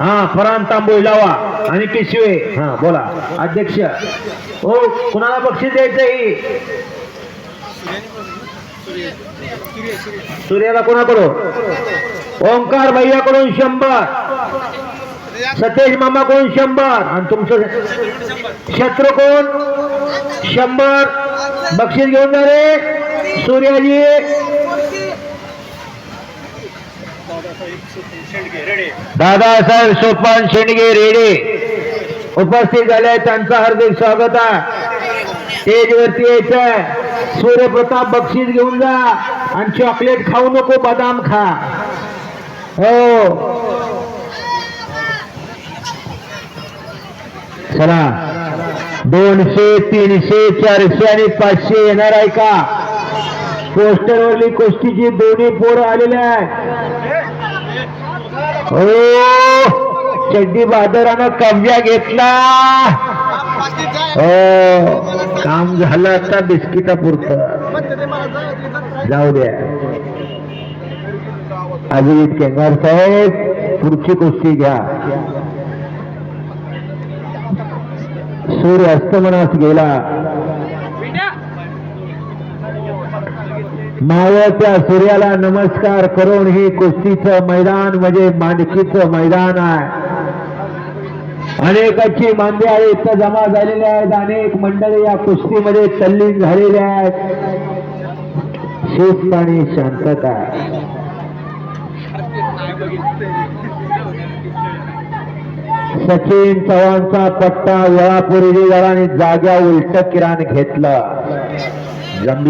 हा फरान तांबोळी लावा. आणि पिशवे हा बोला. अध्यक्ष. हो कुणाला बक्षीस द्यायचं ही सूर्याला कोणाकडून? ओंकार भैयाकडून शंभर. सतेज मामाकडून शंभर. आणि तुमचं शत्रू कोण? शंभर. बक्षीस घेऊन जा रे. सूर्याजी. दादासाहेब सोपान शेंडगे रेडे. उपस्थित झाले त्यांचं हार्दिक स्वागत आहे. स्टेजवरती यायचं सूर्यप्रताप बक्षीस घेऊन जा आणि चॉकलेट खाऊ नको बदाम खा. हो. चला. दोनशे तीनशे चारशे आणि पाचशे येणार आहे का? पोस्टरवरली कुस्तीची दोन्ही पोरं आलेले आहेत. हो चड्डी बहादरानं कब्जा घेतला. हो काम झालं आता बिस्किटा पुरतं. जाऊ द्या. अभिजित केंगार साहेब पुढची कुस्ती घ्या. सूर्य अस्तमनास गेला. मावळत्या सूर्याला नमस्कार करून ही कुस्तीचं मैदान म्हणजे मांडकीचं मैदान आहे. अनेकाची मांद्या इथं जमा झालेल्या आहेत अनेक मंडळी या कुस्तीमध्ये तल्लीन झालेले आहेत. शिस्त आणि शांतता. सचिन चव्हाणचा पट्टा वेळापूर्वी जरा आणि जाग्या उलट किराण घेतलं. जमलं